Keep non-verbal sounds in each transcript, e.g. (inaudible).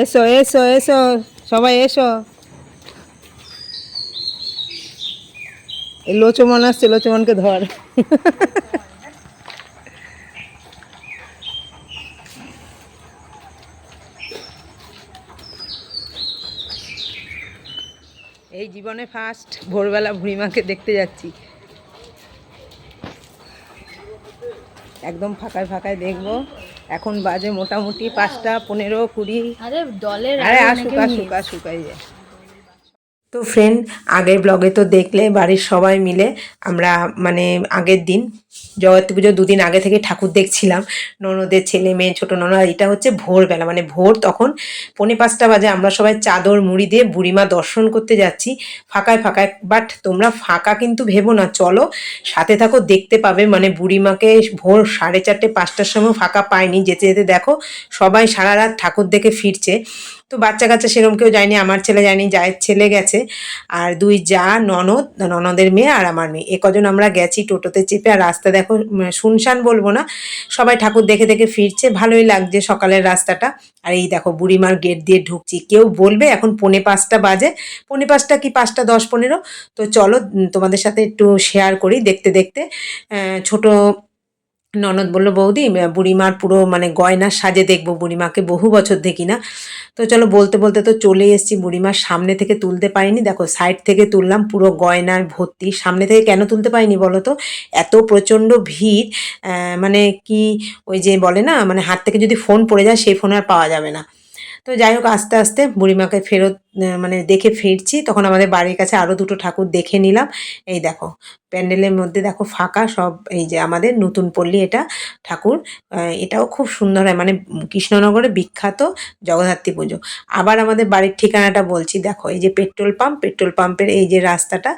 এসো এসো এসো, সবাই এসো। এই লোচমন আসছে, লোচমনকে ধর। এই জীবনে ফার্স্ট ভোরবেলা ভুড়িমাকে দেখতে যাচ্ছি। একদম ফাঁকায় ফাঁকায় দেখব। এখন বাজে মোটামুটি পাঁচটা পনেরো কুড়ি। আরে দলের আরে আরও আসুক অনেকে আসুক আসুক এই তো ফ্রেন্ড আগের ব্লগে তো দেখলে বাড়ির সবাই মিলে আমরা মানে আগের দিন জগত্রী পুজো দুদিন আগে থেকে ঠাকুর দেখছিলাম। ননদের ছেলে মেয়ে, ছোটো ননদ এটা হচ্ছে ভোরবেলা। মানে ভোর তখন পৌনে পাঁচটা বাজে আমরা সবাই চাদর মুড়ি দিয়ে বুড়িমা দর্শন করতে যাচ্ছি। ফাঁকায় ফাঁকায় বাট তোমরা ফাঁকা কিন্তু ভেবো না, চলো সাথে থাকো, দেখতে পাবে। মানে বুড়িমাকে ভোর সাড়ে চারটে, পাঁচটার সময় ফাঁকা পায়নি। যেতে যেতে দেখো, সবাই সারা রাত ঠাকুর দেখে ফিরছে। তো বাচ্চা কাচ্চা সেরকম কেউ যায়নি, আমার ছেলে যায়নি, জায়ের ছেলে গেছে। আর দুই যা ননদ, ননদের মেয়ে আর আমার মেয়ে। এ কজন আমরা গেছি টোটোতে চেপে আর রাস্তা দেখো উম, শুনশান বলব না সবাই ঠাকুর দেখে দেখে ফিরছে ভালোই লাগছে সকালের রাস্তাটা। আর এই দেখো বুড়িমার গেট দিয়ে ঢুকছি কেউ বলবে এখন পনে পাঁচটা বাজে পনে পাঁচটা কি পাঁচটা দশ পনেরো? তো চলো তোমাদের সাথে একটু শেয়ার করি দেখতে দেখতে। ছোট ননদ বলল, বৌদি বুড়িমার পুরো মানে গয়নার সাজে দেখব, বুড়িমাকে বহু বছর দেখি না। তো চলো বলতে বলতে তো চলে এসেছি, বুড়িমার সামনে থেকে তুলতে পারিনি। দেখো সাইড থেকে তুললাম, পুরো গয়নার ভর্তি। সামনে থেকে কেন তুলতে পারিনি বলো তো? এত প্রচণ্ড ভিড় মানে কি ওই যে বলে না মানে হাত থেকে যদি ফোন পড়ে যায়, সেই ফোন আর পাওয়া যাবে না। তো যাই হোক, আস্তে আস্তে বুড়িমাকে ফেরত মানে দেখে ফিরছি। তখন আমাদের বাড়ির কাছে আরও দুটো ঠাকুর দেখে নিলাম। এই দেখো, প্যান্ডেলের মধ্যে দেখো ফাঁকা সব, এই যে আমাদের নতুন পল্লী এটা ঠাকুর। এটাও খুব সুন্দর হয় মানে কৃষ্ণনগরে বিখ্যাত জগদ্ধাত্রী পুজো। আবার আমাদের বাড়ির ঠিকানাটা বলছি, দেখো এই যে পেট্রোল পাম্প, পেট্রোল পাম্পের এই যে রাস্তাটা,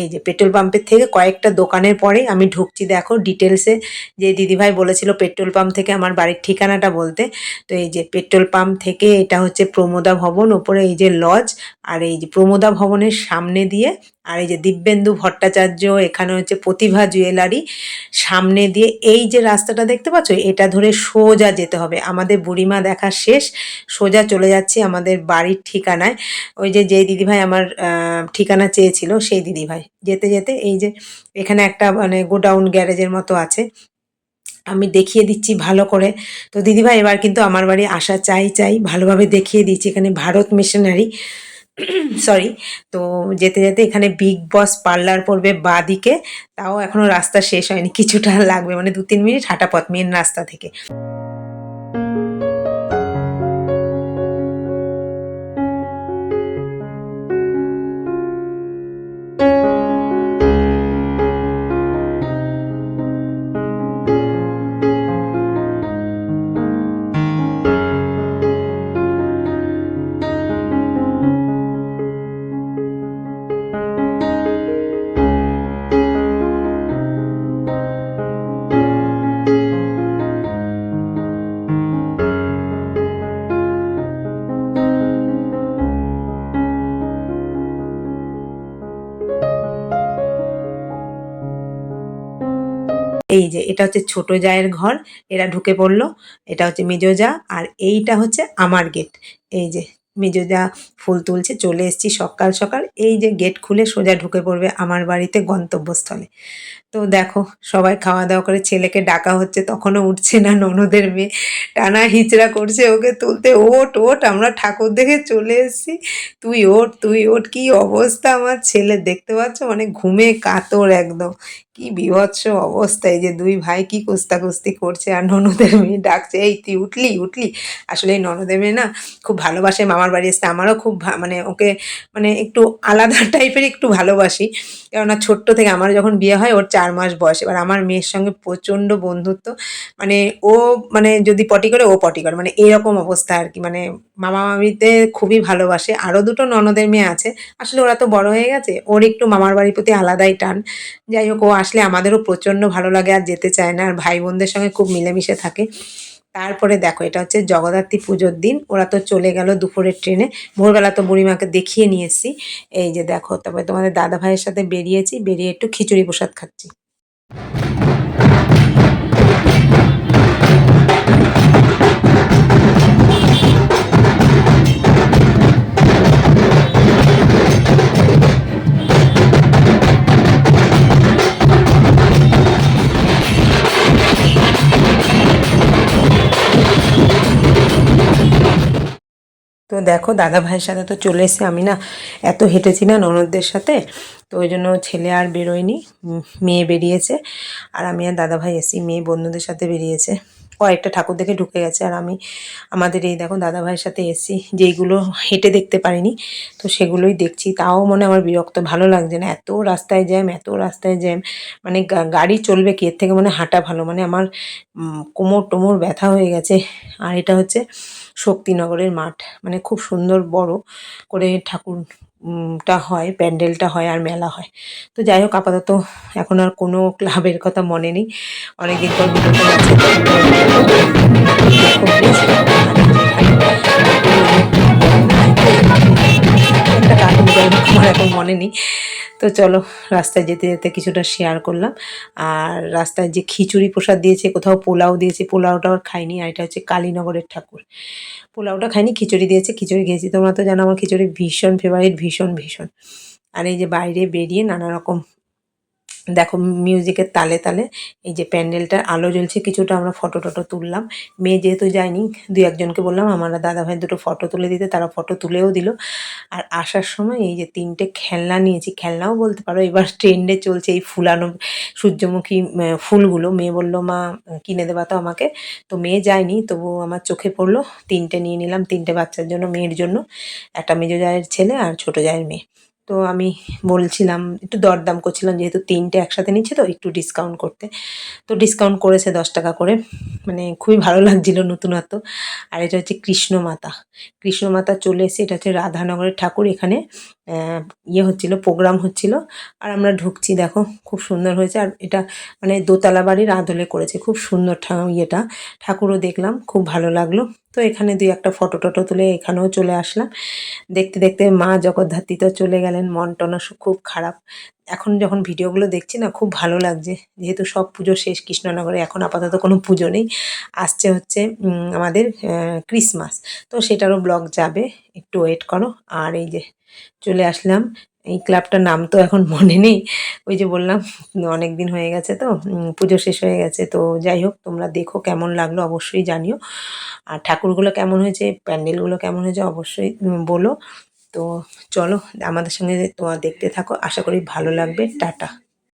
এই যে পেট্রোল পাম্পের থেকে কয়েকটা দোকানের পরেই আমি ঢুকছি, দেখো ডিটেলসে যে দিদিভাই বলেছিল পেট্রোল পাম্প থেকে আমার বাড়ির ঠিকানাটা বলতে। তো এই যে পেট্রোল পাম্প থেকে এটা হচ্ছে প্রমোদা ভবন, ওপরে এই যে লজ আর এই যে প্রমোদা ভবনের সামনে দিয়ে, আর এই যে দিব্যেন্দু ভট্টাচার্য, এখানে হচ্ছে প্রতিভা জুয়েলারি, সামনে দিয়ে এই যে রাস্তাটা দেখতে পাচ্ছ, এটা ধরে সোজা যেতে হবে। আমাদের বুড়িমা দেখা শেষ, সোজা চলে যাচ্ছি আমাদের বাড়ির ঠিকানায়। ওই যে যেই দিদিভাই আমার ঠিকানা চেয়েছিল, সেই দিদিভাই। যেতে যেতে এই যে এখানে একটা মানে গোডাউন গ্যারেজের মতো আছে। আমি দেখিয়ে দিচ্ছি ভালো করে। তো দিদিভাই, এবার কিন্তু আমার বাড়ি আসা চাই চাই। ভালোভাবে দেখিয়ে দিচ্ছি, এখানে ভারত মিশনারি। সরি (clears throat) তো যেতে যেতে এখানে বিগ বস পার্লার পড়বে বাদিকে। তাও এখনও রাস্তা শেষ হয়নি, কিছুটা লাগবে। মানে দু তিন মিনিট হাঁটা পথ মেন রাস্তা থেকে। এই যে, এটা হচ্ছে ছোট জায়ের ঘর, এরা ঢুকে পড়ল। এটা হচ্ছে মেজো যা আর এইটা হচ্ছে আমার গেট। এই যে মেজো যা ফুল তুলছে, চলে এসেছি সকাল সকাল। এই যে গেট খুলে সোজা ঢুকে পড়বে আমার বাড়িতে গন্তব্যস্থলে। তো দেখো, সবাই খাওয়া দাওয়া করে, ছেলেকে ডাকা হচ্ছে, তখনও উঠছে না ননদের মেয়ে। টানা হিচড়া করছে ওকে তুলতে ওট ওট আমরা ঠাকুর দেখে চলে এসেছি। তুই ওট তুই ওট কি অবস্থা আমার ছেলে? দেখতে পাচ্ছ মানে ঘুমে কাতর একদম। কি বিভৎস অবস্থায় যে দুই ভাই কি কুস্তাকুস্তি করছে আর ননদের মেয়ে ডাকছে, এই তুই উঠলি উঠলি। আসলে এই ননদের মেয়ে না খুব ভালোবাসে, মামার বাড়ি এসছে আমারও খুব মানে ওকে মানে একটু আলাদা (laughs) টাইপের একটু ভালোবাসি। কেননা ছোট্ট থেকে আমার যখন বিয়ে হয়, ওর চার মাস বয়স। এবার আমার মেয়ের সঙ্গে প্রচণ্ড বন্ধুত্ব মানে ও মানে যদি পটি করে, ও পটি করে। মানে এরকম অবস্থা আর কি। মানে মামা মামিতে খুবই ভালোবাসে। আরও দুটো ননদের মেয়ে আছে। আসলে ওরা তো বড় হয়ে গেছে। ওর একটু মামার বাড়ির প্রতি আলাদাই টান। যাই হোক, ও আসলে আমাদেরও প্রচণ্ড ভালো লাগে আর যেতে চায় না। আর ভাই বোনদের সঙ্গে খুব মিলেমিশে থাকে। তারপরে দেখো, এটা হচ্ছে জগদ্ধাত্রী পুজোর দিন। ওরা তো চলে গেল দুপুরের ট্রেনে। ভোরবেলা তো বুড়িমাকে দেখিয়ে নিয়েছি। এই যে দেখো তবে তোমাদের দাদা ভাইয়ের সাথে বেরিয়েছি। বেরিয়ে একটু খিচুড়ি প্রসাদ খাচ্ছি। দেখো, দাদা ভাইয়ের সাথে তো চলে এসে আমি না এত হেঁটেছি না ননদদের সাথে, তো ওই জন্য ছেলে আর বেরোয়নি মেয়ে বেরিয়েছে। আর আমি আর দাদা ভাই এসি মেয়ে বন্ধুদের সাথে বেরিয়েছে। কয়েকটা ঠাকুর দেখে ঢুকে গেছে আর আমি আমাদের এই দেখো দাদা ভাইয়ের সাথে এসি যেইগুলো হেঁটে দেখতে পারিনি, তো সেগুলোই দেখছি। তাও মনে আমার বিরক্ত, ভালো লাগছে না। এত রাস্তায় জ্যাম, এত রাস্তায় জ্যাম মানে গাড়ি চলবে কি? এর থেকে মানে হাঁটা ভালো। মানে আমার কোমর টোমর ব্যথা হয়ে গেছে। আর এটা হচ্ছে শক্তিনগরের মাঠ। মানে খুব সুন্দর বড় করে ঠাকুর টা হয়, প্যান্ডেলটা হয় আর মেলা হয়। তো যাই হোক, আপাতত এখন আর কোনো ক্লাবের কথা মনে নেই। অনেকদিন পর যাই হোক, আমার এখন মনে নেই। তো চলো রাস্তায় যেতে যেতে কিছুটা শেয়ার করলাম। আর রাস্তায় যে খিচুড়ি প্রসাদ দিয়েছে কোথাও পোলাও দিয়েছে পোলাওটা আর খাইনি। আর এটা হচ্ছে কালীনগরের ঠাকুর। পোলাওটা খাইনি খিচুড়ি দিয়েছে খিচুড়ি খেয়েছি। তোমরা তো জানো আমার খিচুড়ি ভীষণ ফেভারিট ভীষণ ভীষণ। আর এই যে বাইরে বেরিয়ে নানা রকম দেখো মিউজিকের তালে তালে এই যে প্যান্ডেলটার আলো জ্বলছে, কিছুটা আমরা ফটো টটো তুললাম। মেয়ে যেহেতু যায়নি, দুই একজনকে বললাম, আমার দাদা ভাই দুটো ফটো তুলে দিতে, তারা ফটো তুলেও দিল। আর আসার সময় এই যে তিনটে খেলনা নিয়েছি, খেলনাও বলতে পারো, এবার ট্রেন্ডে চলছে এই ফুলানো, সূর্যমুখী ফুলগুলো। মেয়ে বলল, মা, কিনে দেবা তো আমাকে। তো মেয়ে যায়নি তবু আমার চোখে পড়ল, তিনটে নিয়ে নিলাম, তিনটে বাচ্চার জন্য, মেয়ের জন্য। একটা মেজো জায়ের ছেলে আর ছোটো জায়ের মেয়ে। তো আমি বলছিলাম, একটু দরদাম করছিলাম, যেহেতু তিনটে একসাথে নিচ্ছে তো একটু ডিসকাউন্ট করতে। তো ডিসকাউন্ট করেছে দশ টাকা করে। মানে খুবই ভালো লাগছিল নতুনত্ব। আর এটা হচ্ছে কৃষ্ণ মাতা কৃষ্ণ মাতা চলে এসে এটা হচ্ছে রাধানগরের ঠাকুর এখানে। ইয়ে হচ্ছিল প্রোগ্রাম হচ্ছিল। আর আমরা ঢুকছি, দেখো, খুব সুন্দর হয়েছে। আর এটা মানে দোতলা বাড়ির আদলে করেছে, খুব সুন্দর ইয়েটা। ঠাকুরও দেখলাম, খুব ভালো লাগল। তো এখানে দুই একটা ফটো টটো তুলে এখানেও চলে আসলাম। দেখতে দেখতে মা জগদ্ধাত্রী তো চলে গেলেন মন টনা খুব খারাপ। এখন যখন ভিডিওগুলো দেখছি না, খুব ভালো লাগছে। যেহেতু সব পুজো শেষ, কৃষ্ণনগরে এখন আপাতত কোনো পুজো নেই। আসছে হচ্ছে আমাদের ক্রিসমাস। তো সেটারও ব্লগ যাবে, একটু ওয়েট করো। আর এই যে চলে আসলাম। এই ক্লাবটার নাম তো এখন মনে নেই। ওই যে বললাম, অনেক দিন হয়ে গেছে তো পুজো শেষ হয়ে গেছে। তো যাই হোক, তোমরা দেখো কেমন লাগল, অবশ্যই জানিও। আর ঠাকুরগুলো কেমন হয়েছে, প্যান্ডেলগুলো কেমন হয়েছে, অবশ্যই বলো। তো চলো, আমাদের সঙ্গে তোমার দেখতে থাকো। আশা করি ভালো লাগবে। টাটা।